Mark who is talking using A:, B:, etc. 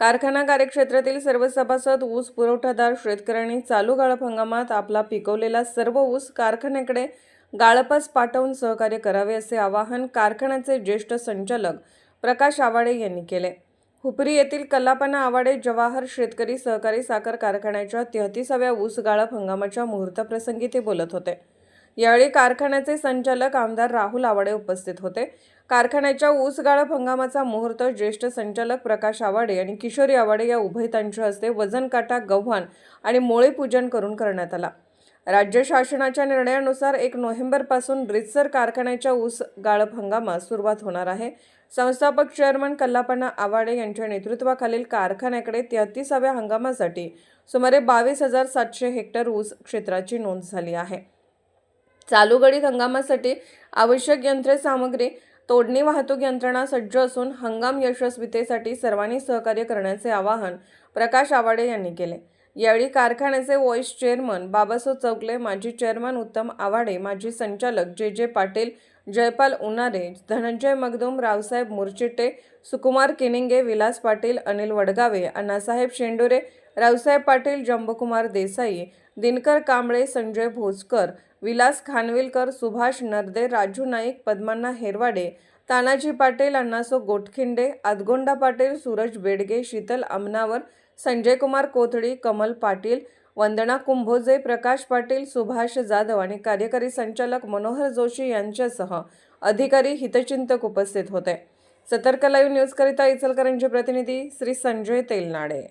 A: कारखाना कार्यक्षेत्रातील सर्व सभासद ऊस पुरवठादार शेतकऱ्यांनी चालू गाळप हंगामात आपला पिकवलेला सर्व ऊस कारखान्याकडे गाळपास पाठवून सहकार्य करावे असे आवाहन कारखान्याचे ज्येष्ठ संचालक प्रकाश आवाडे यांनी केले. हुपरी येथील कल्लापना आवाडे जवाहर शेतकरी सहकारी साखर कारखान्याच्या तेहतीसाव्या ऊस गाळप हंगामाच्या मुहूर्तप्रसंगी ते बोलत होते. यावेळी कारखान्याचे संचालक आमदार राहुल आवाडे उपस्थित होते. कारखान्याच्या ऊस गाळप हंगामाचा मुहूर्त ज्येष्ठ संचालक प्रकाश आवाडे आणि किशोरी आवाडे या उभयतांच्या हस्ते वजन काटा गव्हाण आणि मोळे पूजन करून करण्यात आला. राज्य शासनाच्या निर्णयानुसार एक नोव्हेंबरपासून रितसर कारखान्याच्या ऊस गाळप हंगामास सुरुवात होणार आहे. संस्थापक चेअरमन कल्लापना आवाडे यांच्या नेतृत्वाखालील कारखान्याकडे तेहतीसाव्या हंगामासाठी सुमारे बावीस हजार सातशे हेक्टर ऊस क्षेत्राची नोंद झाली आहे. चालू गडीत हंगामासाठी आवश्यक यंत्रसामग्री तोडणी वाहतूक यंत्रणा सज्ज असून हंगाम यशस्वीतेसाठी सर्वांनी सहकार्य करण्याचे आवाहन प्रकाश आवाडे यांनी केले. यावेळी कारखान्याचे व्हॉइस चेअरमन बाबासाहेब चौगले माजी चेअरमन उत्तम आवाडे माजी संचालक जे जे पाटील जयपाल उनारे धनंजय मगदूम रावसाहेब मुरचिटे सुकुमार किनिंगे विलास पाटील अनिल वडगावे अण्णासाहेब शेंडुरे रावसाहेब पाटील जंबकुमार देसाई दिनकर कांबळे संजय भोजकर विलास खानविलकर सुभाष नरदे राजू नाईक पद्मांना हेरवाडे तानाजी पाटील अण्णासो गोटखिंडे आदगोंडा पाटील सूरज बेडगे शीतल अमनावर संजय कुमार कोथडी कमल पाटील वंदना कुंभोजे प्रकाश पाटील सुभाष जाधव आणि कार्यकारी संचालक मनोहर जोशी यांच्यासह अधिकारी हितचिंतक उपस्थित होते. सतर्क लाईव्ह न्यूजकरिता इचलकरंजी प्रतिनिधी श्री संजय तेलनाडे.